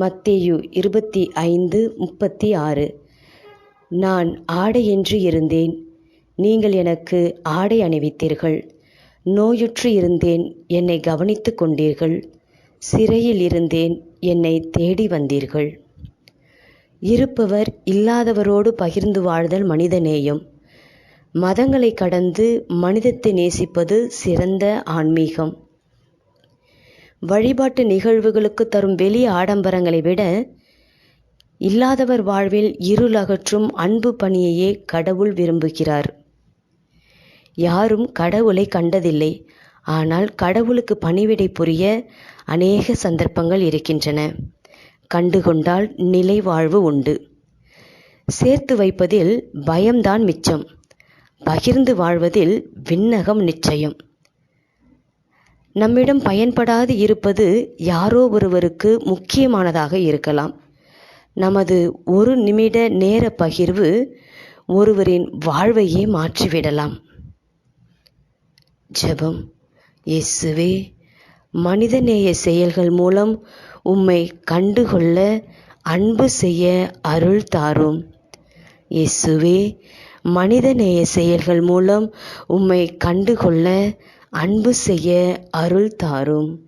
மத்தேயு இருபத்தி ஐந்து முப்பத்தி ஆறு. நான் ஆடை என்று இருந்தேன். நீங்கள் எனக்கு ஆடை அணிவித்தீர்கள். நோயுற்று இருந்தேன் என்னை கவனித்து கொண்டீர்கள். சிறையில் இருந்தேன் என்னை தேடி வந்தீர்கள். இருப்பவர் இல்லாதவரோடு பகிர்ந்து வாழ்தல் மனிதநேயம். மதங்களை கடந்து மனிதத்தை நேசிப்பது சிறந்த ஆன்மீகம். வழிபாட்டு நிகழ்வுகளுக்கு தரும் வெளி ஆடம்பரங்களை விட இல்லாதவர் வாழ்வில் இருள் அகற்றும் அன்பு பணியையே கடவுள் விரும்புகிறார். யாரும் கடவுளை கண்டதில்லை. ஆனால் கடவுளுக்கு பணிவிடை புரிய அநேக சந்தர்ப்பங்கள் இருக்கின்றன. கண்டுகொண்டால் நிலை வாழ்வு உண்டு. சேர்த்து வைப்பதில் பயம்தான் மிச்சம். பகிர்ந்து வாழ்வதில் விண்ணகம் நிச்சயம். நம்மிடம் பயன்படாது இருப்பது யாரோ ஒருவருக்கு முக்கியமானதாக இருக்கலாம். நமது ஒரு நிமிட நேர பகிர்வு ஒருவரின் வாழ்வையே மாற்றிவிடலாம். ஜெபம். இயேசுவே மனிதநேய செயல்கள் மூலம் உம்மை கண்டுகொள்ள அன்பு செய்ய அருள் தாரும். இயேசுவே மனிதநேய செயல்கள் மூலம் உம்மை கண்டுகொள்ள அன்பு செய்ய அருள் தாரும்.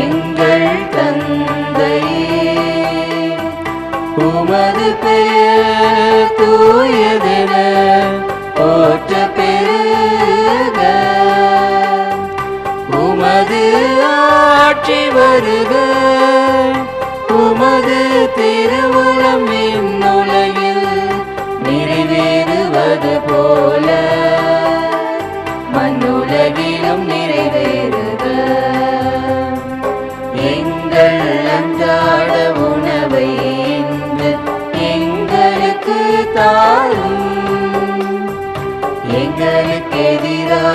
எங்கள் தந்தையே உமது பெயர் தூயதென போற்ற பெருக. உமது ஆட்சி வருக. உமது திருவுளம்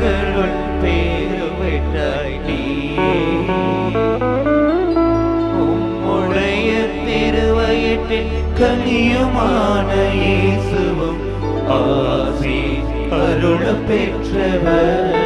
பெண்களுள் பேரு பெற்றாய் நீயே உம்முடைய திருவயிற்றில் கனியுமான இயேசுவும் ஆசி அருள பெற்றவர்.